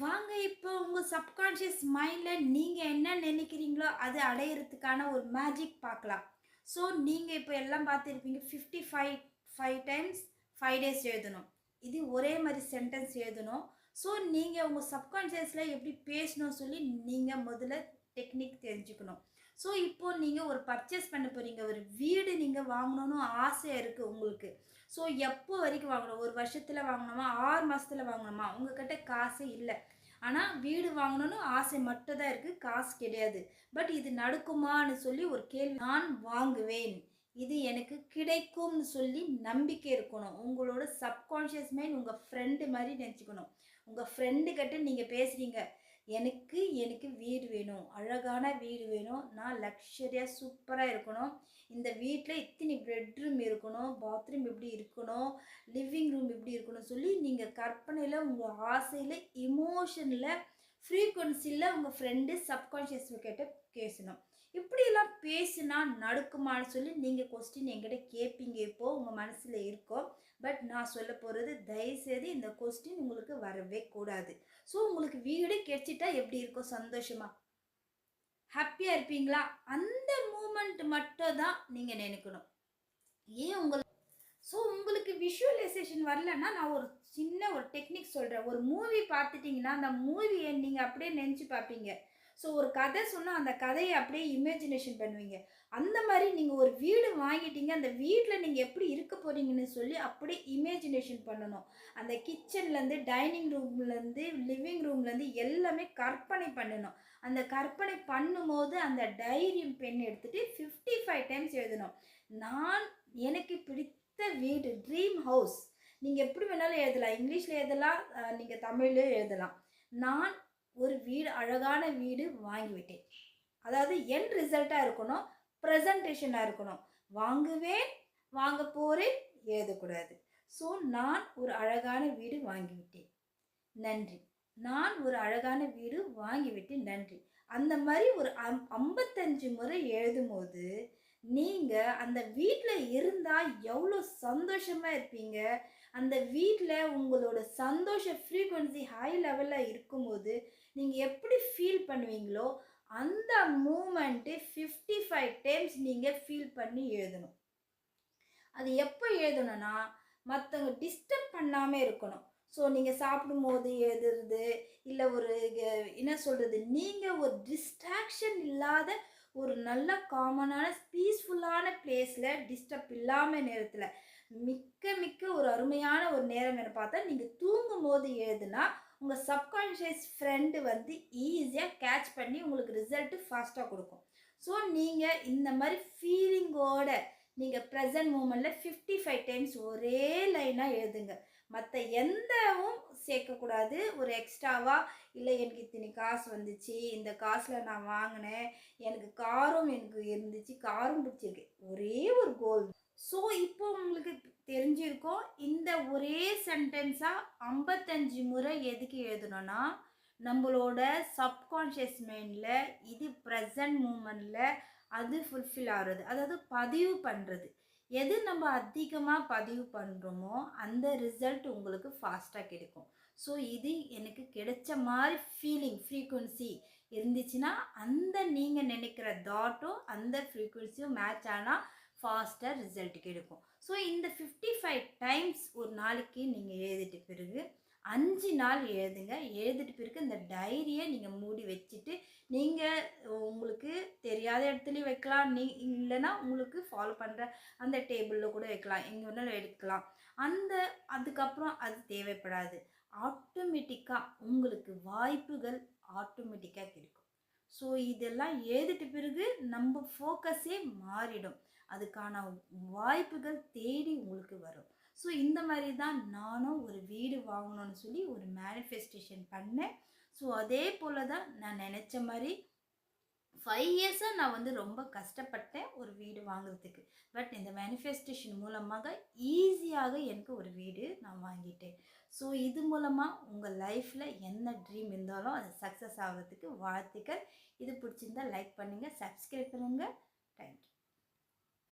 வாங்க இப்போ உங்கள் சப்கான்ஷியஸ் மைண்டில் நீங்கள் என்ன நினைக்கிறீங்களோ அது அடையிறதுக்கான ஒரு மேஜிக் பார்க்கலாம். ஸோ நீங்கள் இப்போ எல்லாம் பார்த்துருப்பீங்க fifty five five times five days எழுதணும். இது ஒரே மாதிரி சென்டென்ஸ் எழுதணும். ஸோ நீங்கள் உங்கள் சப்கான்ஷியஸில் எப்படி பேசணும் சொல்லி நீங்கள் முதல்ல டெக்னிக் தெரிஞ்சுக்கணும். ஸோ இப்போ நீங்கள் ஒரு பர்ச்சேஸ் பண்ண போகிறீங்க ஒரு வீடு நீங்கள் வாங்கணும்னு ஆசையாக இருக்குது உங்களுக்கு. ஸோ எப்போ வரைக்கும் வாங்கணும்? ஒரு வருஷத்தில் வாங்கணுமா? ஆறு மாதத்தில் வாங்கணுமா? உங்ககிட்ட காசே இல்லை. ஆனால் வீடு வாங்கணும்னு ஆசை மட்டும் தான் இருக்குது காசு கிடையாது. பட் இது நடக்குமான்னு சொல்லி ஒரு கேள்வி நான் வாங்குவேன். இது எனக்கு கிடைக்கும்னு சொல்லி நம்பிக்கை இருக்கணும். உங்களோட சப்கான்ஷியஸ் மைண்ட் உங்கள் ஃப்ரெண்டு மாதிரி நினச்சிக்கணும். உங்கள் ஃப்ரெண்டு கிட்ட நீங்கள் பேசுகிறீங்க எனக்கு எனக்கு வீடு வேணும். அழகான வீடு வேணும். நான் லக்ஸரியாக சூப்பராக இருக்கணும். இந்த வீட்டில் இத்தனை பெட்ரூம் இருக்கணும். பாத்ரூம் இப்படி இருக்கணும். லிவிங் ரூம் இப்படி இருக்கணும் சொல்லி நீங்கள் கற்பனையில் உங்கள் ஆசையில் இமோஷனில் ஃப்ரீக்குவன்சியில் உங்கள் ஃப்ரெண்டு சப்கான்ஷியஸ் கிட்ட பேசணும். இப்படியெல்லாம் பேசினா நடக்குமான்னு சொல்லி நீங்கள் கொஸ்டின் என்கிட்ட கேட்பீங்க இப்போது உங்கள் மனசில் இருக்கும் பட் நான் சொல்ல போகிறது தயவுசெய்து இந்த கொஸ்டின் உங்களுக்கு வரவே கூடாது. ஸோ உங்களுக்கு வீடு கிடைச்சிட்டா எப்படி இருக்கும் சந்தோஷமாக ஹாப்பியாக இருப்பீங்களா? அந்த மூமெண்ட் மட்டும் தான் நீங்கள் நினைக்கணும். ஏன் உங்களுக்கு ஸோ உங்களுக்கு விஷுவலைசேஷன் வரலன்னா நான் ஒரு சின்ன ஒரு டெக்னிக் சொல்கிறேன் ஒரு மூவி பார்த்துட்டிங்கன்னா அந்த மூவியை நீங்கள் அப்படியே நினச்சி பார்ப்பீங்க. ஸோ ஒரு கதை சொன்னால் அந்த கதையை அப்படியே இமேஜினேஷன் பண்ணுவீங்க. அந்த மாதிரி நீங்கள் ஒரு வீடு வாங்கிட்டீங்க. அந்த வீட்டில் நீங்கள் எப்படி இருக்க போகிறீங்கன்னு சொல்லி அப்படியே இமேஜினேஷன் பண்ணணும். அந்த கிச்சன்லேருந்து டைனிங் ரூம்லேருந்து லிவிங் ரூம்லேருந்து எல்லாமே கற்பனை பண்ணணும். அந்த கற்பனை பண்ணும்போது அந்த டைரி பென் எடுத்துகிட்டு ஃபிஃப்டி ஃபைவ் டைம்ஸ் எழுதணும். நான் எனக்கு பிடித்த வீடு ட்ரீம் ஹவுஸ் நீங்கள் எப்படி வேணாலும் எழுதலாம். இங்கிலீஷில் எழுதலாம் நீங்கள் தமிழ்லேயும் எழுதலாம். நான் ஒரு வீடு அழகான வீடு வாங்கிவிட்டேன் அதாவது என் ரிசல்ட்டாக இருக்கணும் ப்ரெசன்டேஷனாக இருக்கணும். வாங்குவேன் வாங்க போகிறேன் எழுதக்கூடாது. ஸோ நான் ஒரு அழகான வீடு வாங்கிவிட்டேன் நன்றி. நான் ஒரு அழகான வீடு வாங்கிவிட்டேன் நன்றி. அந்த மாதிரி ஒரு அம் ஐம்பத்தஞ்சு முறை எழுதும்போது நீங்கள் அந்த வீட்டில் இருந்தால் எவ்வளோ சந்தோஷமாக இருப்பீங்க? அந்த வீட்டில் உங்களோட சந்தோஷ ஃப்ரீக்வன்சி ஹை லெவலில் இருக்கும்போது நீங்கள் எப்படி ஃபீல் பண்ணுவீங்களோ அந்த மூமெண்ட்டு ஃபிஃப்டி ஃபைவ் டைம்ஸ் நீங்கள் ஃபீல் பண்ணி எழுதணும். அது எப்போ எழுதணும்னா மற்றவங்க டிஸ்டர்ப் பண்ணாமல் இருக்கணும். ஸோ நீங்கள் சாப்பிடும்போது எழுதுறது இல்லை ஒரு என்ன சொல்கிறது நீங்கள் ஒரு டிஸ்ட்ராக்ஷன் இல்லாத ஒரு நல்ல காமனான பீஸ்ஃபுல்லான பிளேஸில் டிஸ்டர்ப் இல்லாமல் நேரத்தில் மிக்க மிக்க ஒரு அருமையான ஒரு நேரம் என்ன பார்த்தா நீங்கள் தூங்கும் போது எழுதுனா உங்கள் சப்கான்ஷியஸ் ஃப்ரெண்டு வந்து ஈஸியாக கேட்ச் பண்ணி உங்களுக்கு ரிசல்ட்டு ஃபாஸ்ட்டாக கொடுக்கும். ஸோ நீங்கள் இந்த மாதிரி ஃபீலிங்கோட நீங்கள் ப்ரெசன்ட் மூமெண்ட்டில் ஃபிஃப்டி ஃபைவ் டைம்ஸ் ஒரே லைனாக எழுதுங்க. மற்ற எந்தவும் சேர்க்கக்கூடாது. ஒரு எக்ஸ்ட்ராவாக இல்லை எனக்கு இத்தனை காசு வந்துச்சு. இந்த காசில் நான் வாங்கினேன். எனக்கு காரும் எனக்கு இருந்துச்சு. காரும் பிடிச்சிருக்கு. ஒரே ஒரு கோல் ஸோ இப்போ உங்களுக்கு தெரிஞ்சிருக்கோம் இந்த ஒரே சென்டென்ஸாக ஐம்பத்தஞ்சு முறை எதுக்கு எழுதணும்னா நம்மளோட சப்கான்ஷியஸ் மைண்டில் இது ப்ரெசன்ட் மூமெண்ட்டில் அது ஃபுல்ஃபில் ஆகிறது. அதாவது பதிவு பண்ணுறது எது நம்ம அதிகமாக பதிவு பண்ணுறோமோ அந்த ரிசல்ட் உங்களுக்கு ஃபாஸ்ட்டாக கிடைக்கும். ஸோ இது எனக்கு கிடைச்ச மாதிரி ஃபீலிங் ஃப்ரீக்குவன்சி இருந்துச்சுன்னா அந்த நீங்கள் நினைக்கிற தாட்டும் அந்த ஃப்ரீக்குவன்சியும் மேட்ச் ஆனால் ஃபாஸ்ட்டாக ரிசல்ட் கிடைக்கும். ஸோ இந்த ஃபிஃப்டி ஃபைவ் டைம்ஸ் ஒரு நாளைக்கு நீங்கள் எழுதிட்ட பிறகு அஞ்சு நாள் எழுதுங்க. எழுதிட்டு பிறகு இந்த டைரியை நீங்கள் மூடி வச்சுட்டு நீங்கள் உங்களுக்கு தெரியாத இடத்துலையும் வைக்கலாம். நீ இல்லைன்னா உங்களுக்கு ஃபாலோ பண்ணுற அந்த டேபிளில் கூட வைக்கலாம். எங்கே வேணாலும் எடுக்கலாம் அந்த அதுக்கப்புறம் அது தேவைப்படாது. ஆட்டோமேட்டிக்காக உங்களுக்கு வாய்ப்புகள் ஆட்டோமேட்டிக்காக கிடைக்கும். ஸோ இதெல்லாம் எழுதிட்ட பிறகு நம்ம ஃபோக்கஸே மாறிடும். அதுக்கான வாய்ப்புகள் தேடி உங்களுக்கு வரும். ஸோ இந்த மாதிரி தான் நானும் ஒரு வீடு வாங்கணும்னு சொல்லி ஒரு மேனிஃபெஸ்டேஷன் பண்ணேன். ஸோ அதே போல் தான் நான் நினச்ச மாதிரி ஃபைவ் இயர்ஸாக நான் வந்து ரொம்ப கஷ்டப்பட்டேன் ஒரு வீடு வாங்குறதுக்கு. பட் இந்த மேனிஃபெஸ்டேஷன் மூலமாக ஈஸியாக எனக்கு ஒரு வீடு நான் வாங்கிட்டேன். ஸோ இது மூலமாக உங்கள் லைஃப்பில் என்ன ட்ரீம் இருந்தாலும் அது சக்ஸஸ் ஆகிறதுக்கு வாழ்த்துக்கள். இது பிடிச்சிருந்தா லைக் பண்ணுங்கள் சப்ஸ்கிரைப் பண்ணுங்கள் தேங்க்யூ